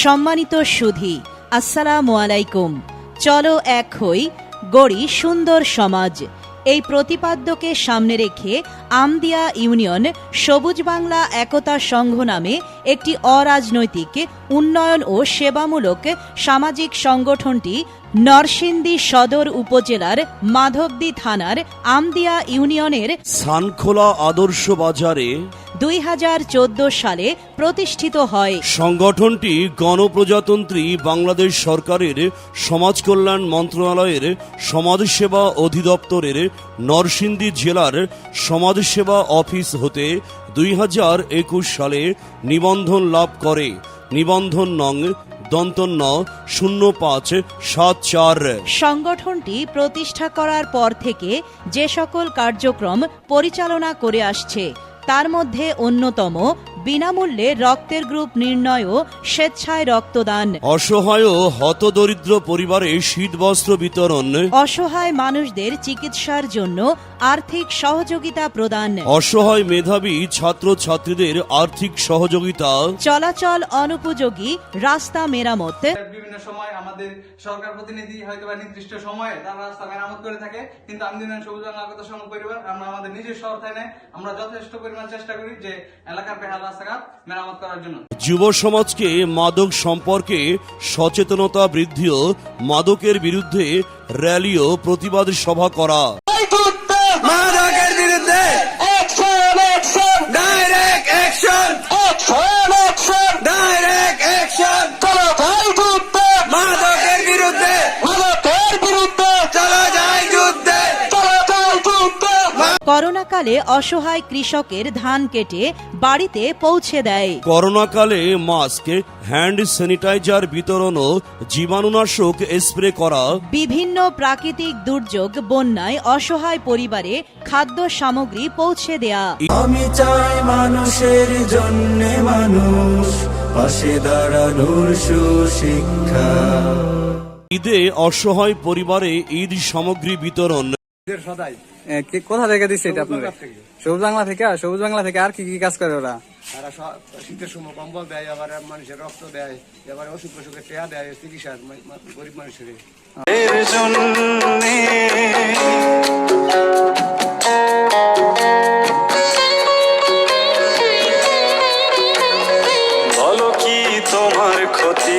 সম্মানিত সুধি, আসসালামু আলাইকুম। চলো এক হই গড়ি সুন্দর সমাজ। এই প্রতিপাদ্যকে সামনে রেখে আমদিয়া ইউনিয়ন সবুজ বাংলা একতা সংঘ নামে একটি অরাজনৈতিক, উন্নয়ন ও সেবামূলক সামাজিক সংগঠনটি নরসিংদী সদর উপজেলার মাধবদী থানার আমদিয়া ইউনিয়নের সানখোলা আদর্শ বাজারে দুই হাজার চোদ্দ সালে প্রতিষ্ঠিত হয়। সংগঠনটি গণপ্রজাতন্ত্রী বাংলাদেশ সরকারের সমাজ কল্যাণ মন্ত্রণালয়ের সমাজসেবা অধিদপ্তরের নরসিংদী জেলার সমাজসেবা অফিস হতে দুই হাজার একুশ সালে নিবন্ধন লাভ করে। নিবন্ধন নং দন্তন্য শূন্য পাঁচ সাত চার। সংগঠনটি প্রতিষ্ঠা করার পর থেকে যে সকল কার্যক্রম পরিচালনা করে আসছে তার মধ্যে অন্যতম বিনামূল্যে রক্তের গ্রুপ নির্ণয় ও স্বেচ্ছায় রক্তদান। অসহায় ও হতদরিদ্র পরিবারে শীতবস্ত্র বিতরণ। অসহায় মানুষদের চিকিৎসার জন্য আর্থিক সহযোগিতা প্রদান। অসহায় মেধাবী ছাত্র ছাত্রীদের আর্থিক সহযোগিতা। চলাচল অনুপযোগী রাস্তা মেরামত। বিভিন্ন সময় আমাদের সরকার প্রতিনিধি হয়তো বা নির্দিষ্ট সময়ে তারা রাস্তা মেরামত করে থাকে কিন্তু আমি দিন সবুজ বাংলা কথা পরিবার আমরা আমাদের নিজস্ব অর্থায়নে আমরা যথেষ্ট পরিমাণ চেষ্টা করি যে এলাকার বেহাল যুব সমাজকে মাদক সম্পর্কে সচেতনতা বৃদ্ধিও মাদকের বিরুদ্ধে র্যালি ও প্রতিবাদ সভা করা। করোনাকালে অসহায় কৃষকের ধান কেটে বাড়িতে পৌঁছে দেয়। করোনাকালে মাস্ক হ্যান্ড স্যানিটাইজার বিতরণ ও জীবাণুনাশক স্প্রে করা। বিভিন্ন প্রাকৃতিক দুর্যোগ বন্যায় অসহায় পরিবারে খাদ্য সামগ্রী পৌঁছে দেয়া। আমি চাই মানুষের জন্য মানুষ পাশে দাঁড়ানোর সুশিক্ষা। ঈদে অসহায় পরিবারে ঈদ সামগ্রী বিতরণ। এ, কে- কোথা থেকে দিচ্ছে এটা আপনারা সবুজ বাংলা থেকে? সবুজ বাংলা থেকে আর কি কি কাজ করে ওরা? তারা শীতের সময় কম্বল দেয় আবার মানুষের রক্ত দেয় এবার অসুখ বিসুখের টেয়া দেয় চিকিৎসা মা- মা- গরিব মানুষের। এর কি তোমার ক্ষতি?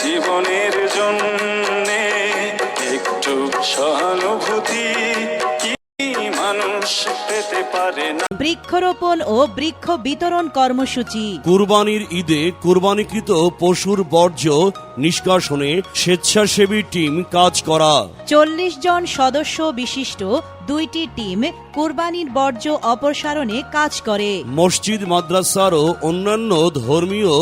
জীবনের জন্যে একটু সহানুভূতি মানুষ পেতে পারে না? বৃক্ষরোপণ ও বৃক্ষ বিতরণ কর্মসূচি। কুরবানির ঈদে কুরবানিকৃত পশুর বর্জ্য নিষ্কাশনে স্বেচ্ছাসেবী টিম কাজ করা। চল্লিশ জন সদস্য বিশিষ্ট দুইটি টিম কুরবানির বর্জ্য অপসারণে কাজ করে। মসজিদ মাদ্রাসার ও অন্যান্য ধর্মীয়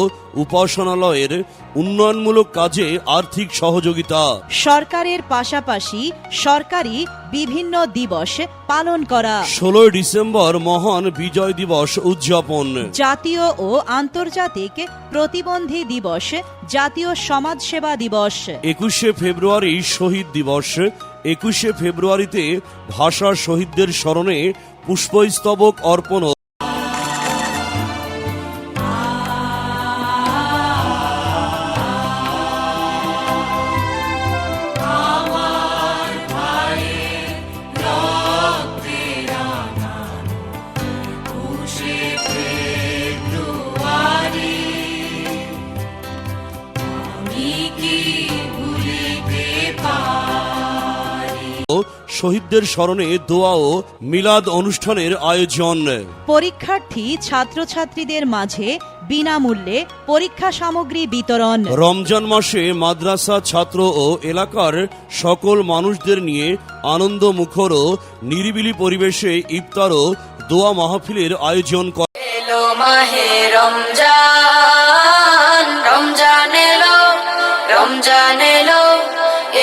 উপাসনালয়ের উন্নয়নমূলক কাজে আর্থিক সহযোগিতা। সরকারের পাশাপাশি সরকারি বিভিন্ন দিবস পালন করা। ষোলোই ডিসেম্বর মহান বিজয় দিবস উদযাপন। জাতীয় ও আন্তর্জাতিক প্রতিবন্ধী দিবস জাতীয় সমাজসেবা দিবস। একুশে ফেব্রুয়ারি শহীদ দিবস একুশে ফেব্রুয়ারিতে ভাষা শহীদদের স্মরণে পুষ্পস্তবক অর্পণ শহীদদের স্মরণে দোয়া ও মিলাদ অনুষ্ঠানের আয়োজন। পরীক্ষার্থী ছাত্রছাত্রীদের মাঝে বিনামূল্যে পরীক্ষা সামগ্রী বিতরণ। রমজান মাসে মাদ্রাসা ছাত্র ও এলাকার সকল মানুষদের নিয়ে আনন্দ মুখর ও নিরিবিলি পরিবেশে ইফতার ও দোয়া মাহফিলের আয়োজন করা এলো মাহে রমজান রমজান এলো রমজান এলো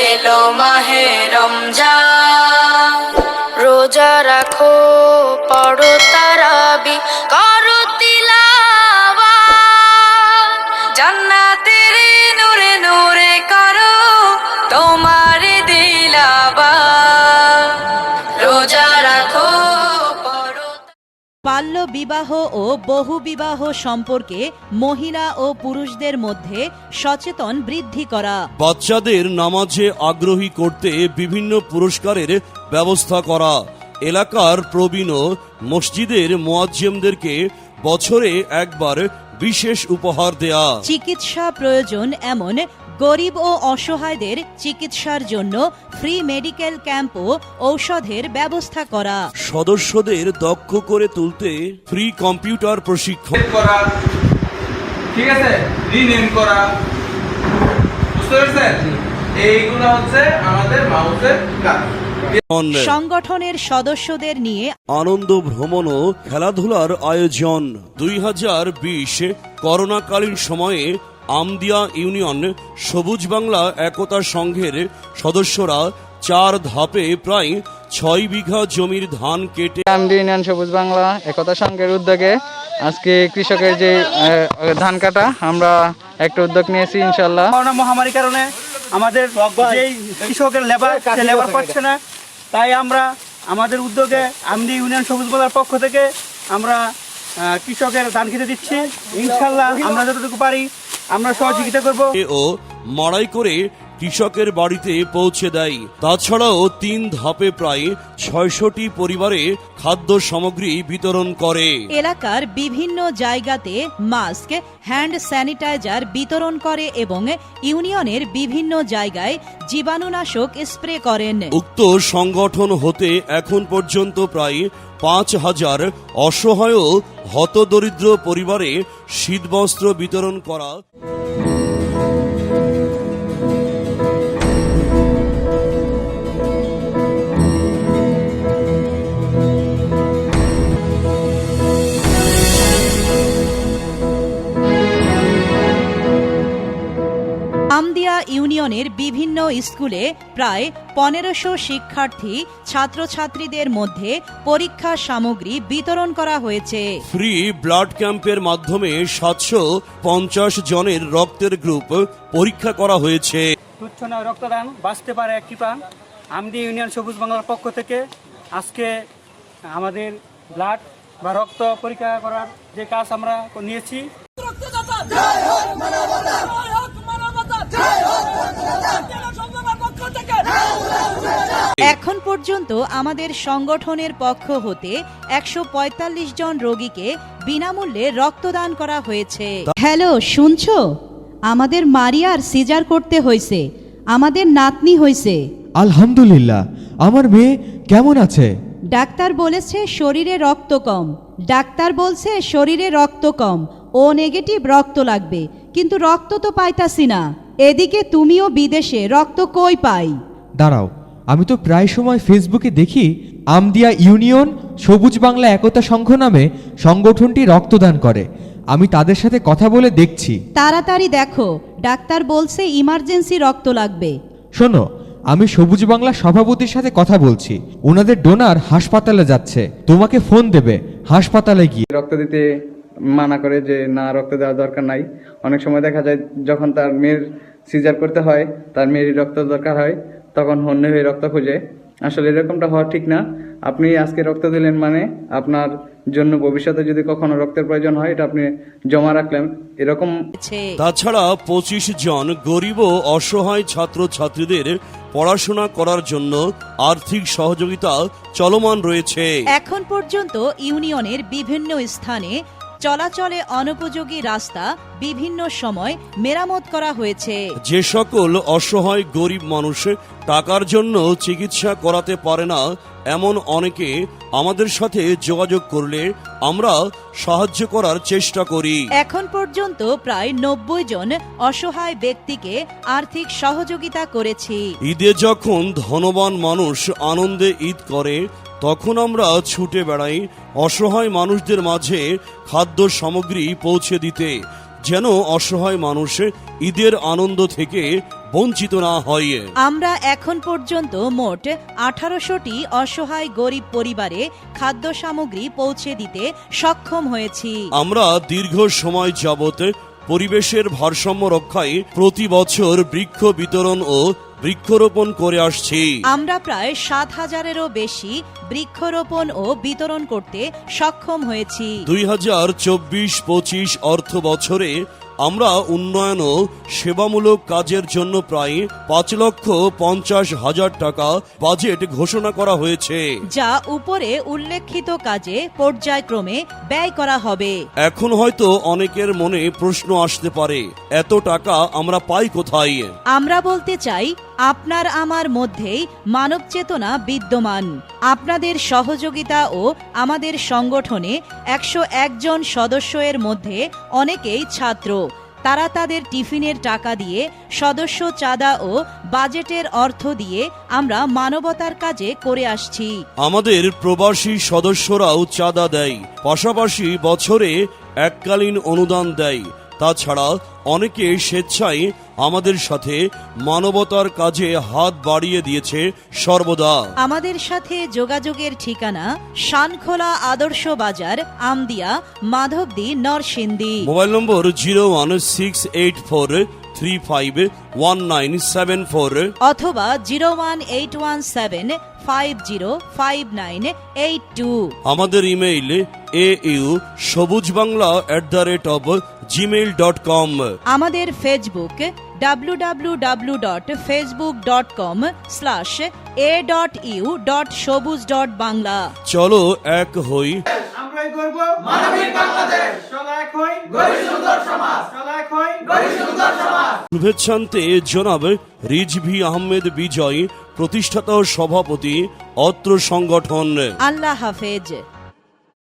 এলো মাহে রমজান। রোজা রাখো পড়ো তারাবি করো তিলাওয়া জান্নাতের নূরে নূরে করো তোমার দিলাবা রোজা রাখো পড়ো বাল্য বিবাহ ও বহু বিবাহ সম্পর্কে মহিলা ও পুরুষদের মধ্যে সচেতন বৃদ্ধি করা। বাচ্চাদের নামাজে আগ্রহী করতে বিভিন্ন পুরস্কারের ব্যবস্থা করা। এলাকার প্রবীণ ও মসজিদের মোয়াজ্জেমদেরকে বছরে একবার বিশেষ উপহার দেয়া। চিকিৎসা প্রয়োজন এমন গরিব ও অসহায়দের চিকিৎসার জন্য ফ্রি মেডিকেল ক্যাম্প ও ঔষধের ব্যবস্থা করা। সদস্যদের দক্ষ করে তুলতে ফ্রি কম্পিউটার প্রশিক্ষণ। করা। ঠিক আছে? রিনেম করা। বুঝতে পারছেন? এইগুলো হচ্ছে আমাদের মাউসের কাজ। সংগঠনের সদস্যদের নিয়ে আনন্দ ভ্রমণ ও খেলাধুলার আয়োজন। দুই হাজার বিশ করোনাকালীন সময়ে আমদিয়া ইউনিয়ন সবুজ বাংলা একতা সংঘের সদস্যরা চার ধাপে প্রায় ছয় বিঘা জমির ধান কেটে আমদি ইউনিয়ন সবুজ বাংলা একতা সংঘের উদ্যোগে আজকে কৃষকের যে ধান কাটা আমরা একটা উদ্যোগ নিয়েছি ইনশাল্লাহ করোনা মহামারীর কারণে আমাদের যেই কৃষকের লেবার লেবার পাচ্ছে না তাই আমরা আমাদের উদ্যোগে আমদি ইউনিয়ন সবুজ বলার পক্ষ থেকে আমরা কৃষকের ধান খেতে দিচ্ছি। ইনশাল্লাহ আমরা যতটুকু পারি আমরা সহযোগিতা করব। ও মড়াই করে কৃষকের বাড়িতে পৌঁছে দেয়। তাছাড়াও তিন ধাপে প্রায় ছয়শটি পরিবারে খাদ্য সামগ্রী বিতরণ করে। এলাকার বিভিন্ন জায়গাতে মাস্ক হ্যান্ড স্যানিটাইজার বিতরণ করে এবং ইউনিয়নের বিভিন্ন জায়গায় জীবাণুনাশক স্প্রে করেন। উক্ত সংগঠন হতে এখন পর্যন্ত প্রায় পাঁচ হাজার অসহায় হতদরিদ্র পরিবারে শীতবস্ত্র বিতরণ করা ইউনিয়নের বিভিন্ন স্কুলে প্রায় পনেরোশো শিক্ষার্থী ছাত্রছাত্রীদের মধ্যে পরীক্ষা সামগ্রী বিতরণ করা হয়েছে। ফ্রি ব্লাড ক্যাম্পের মাধ্যমে সাতশো পঞ্চাশ জনের রক্তের গ্রুপ পরীক্ষা করা হয়েছে। তুচ্ছ নয় রক্তদান বাঁচতে পারে একটি প্রাণ আমদি ইউনিয়ন সবুজ বাংলার পক্ষ থেকে আজকে আমাদের ব্লাড বা রক্ত পরীক্ষা করার যে কাজ আমরা নিয়েছি। এখন পর্যন্ত আমাদের সংগঠনের পক্ষ হতে একশো পঁয়তাল্লিশ জন রোগীকে বিনামূল্যে রক্তদান করা হয়েছে। হ্যালো শুনছো? আমাদের মারিয়ার সিজার করতে হয়েছে আমাদের নাতনি হয়েছে আলহামদুলিল্লাহ আমার মেয়ে কেমন আছে? ডাক্তার বলেছে শরীরে রক্ত কম। ডাক্তার বলছে শরীরে রক্ত কম ও নেগেটিভ রক্ত লাগবে কিন্তু রক্ত তো পাইতাছি না। এদিকে তুমিও বিদেশে রক্ত কই পাই? দাঁড়াও আমি তো প্রায় সময় ফেসবুকে দেখি আমদিয়া ইউনিয়ন সবুজ বাংলা একতা সংঘ নামে সংগঠনটি রক্তদান করে। আমি তাদের সাথে কথা বলে দেখছি। তাড়াতাড়ি দেখো ডাক্তার বলছে ইমার্জেন্সি রক্ত লাগবে। শোনো আমি সবুজ বাংলা সভাপতির সাথে কথা বলছি। ওনাদের ডোনার হাসপাতালে যাচ্ছে। তোমাকে ফোন দেবে হাসপাতালে গিয়ে। রক্ত দিতে মানা করে যে না রক্ত দেওয়া দরকার নাই। অনেক সময় দেখা যায় যখন তার মেয়ের সিজার করতে হয় তার মেয়ের রক্ত দরকার হয় তখন হন্য হয়ে রক্ত খোঁজে। আসলে এরকমটা হওয়া ঠিক না। আপনি আজকে রক্ত দিলেন মানে আপনার জন্য ভবিষ্যতে যদি কখনো রক্তের প্রয়োজন হয় এটা আপনি জমা রাখলেন। এরকম তাছাড়া পঁচিশ জন গরিব ও অসহায় ছাত্র ছাত্রীদের পড়াশোনা করার জন্য আর্থিক সহযোগিতা চলমান রয়েছে। এখন পর্যন্ত ইউনিয়নের বিভিন্ন স্থানে চলাচলে অনুপযোগী রাস্তা বিভিন্ন সময় মেরামত করা হয়েছে। যে সকল অসহায় গরিব মানুষ টাকার জন্য চিকিৎসা করাতে পারে না এমন অনেকে আমাদের সাথে যোগাযোগ করলে আমরা সাহায্য করার চেষ্টা করি। এখন পর্যন্ত প্রায় নব্বই জন অসহায় ব্যক্তিকে আর্থিক সহযোগিতা করেছি। ঈদে যখন ধনবান মানুষ আনন্দে ঈদ করে তখন আমরা ছুটে বেড়াই অসহায় মানুষদের মাঝে খাদ্য সামগ্রী পৌঁছে দিতে যেন অসহায় মানুষ ঈদের আনন্দ থেকে বঞ্চিত না হয়। আমরা এখন পর্যন্ত মোট আঠারোশোটি অসহায় গরিব পরিবারে খাদ্য সামগ্রী পৌঁছে দিতে সক্ষম হয়েছি। আমরা দীর্ঘ সময় যাবত পরিবেশের ভারসাম্য রক্ষায় প্রতি বছর বৃক্ষ বিতরণ ও বৃক্ষরোপণ করে আসছি। আমরা প্রায় সাত হাজারেরও বেশি বৃক্ষরোপণ ও বিতরণ করতে সক্ষম হয়েছি। দুই হাজার চব্বিশ পঁচিশ অর্থ বছরে আমরা উন্নয়ন ও সেবামূলক কাজের জন্য প্রায় পাঁচ লক্ষ পঞ্চাশ হাজার টাকা বাজেট ঘোষণা করা হয়েছে। যা উপরে উল্লেখিত কাজে পর্যায়ক্রমে ব্যয় করা হবে। এখন হয়তো অনেকের মনে প্রশ্ন আসতে পারে এত টাকা আমরা পাই কোথায়? আমরা বলতে চাই আপনার আমার মধ্যেই মানব চেতনা বিদ্যমান। আপনাদের সহযোগিতা ও আমাদের সংগঠনে একশো একজন সদস্যের মধ্যে অনেকেই ছাত্র। তারা তাদের টিফিনের টাকা দিয়ে সদস্য চাঁদা ও বাজেটের অর্থ দিয়ে আমরা মানবতার কাজে করে আসছি। আমাদের প্রবাসী সদস্যরাও চাঁদা দেয়। পাশাপাশি বছরে এককালীন অনুদান দেয়। তাছাড়া অনেকে স্বেচ্ছায় আমাদের সাথে মানবতার কাজে হাত বাড়িয়ে দিয়েছে সর্বদা। আমাদের সাথে যোগাযোগের ঠিকানা Shankhola Adarsha Bazar Amdia Madhabdi Narsingdi. Mobile number zero one six eight four three five one nine seven four. অথবা zero one eight one seven five zero five nine eight two. আমাদের email A U Sobuj Bangla at the rate of Gmail dot com আমাদের Facebook W W W dot Facebook dot com slash A dot U dot Sobuj dot Bangla. চলো এক হই। আমরাই করব মানবিক বাংলাদেশ। চলো এক হই। গরিব সুন্দর সমাজ। চলো এক হই। গরিব সুন্দর সমাজ। শুভেচ্ছান্তে জনাব রিজভি আহমেদ বিজয় প্রতিষ্ঠাতা সভাপতি অত্র সংগঠন। আল্লাহ হাফেজ।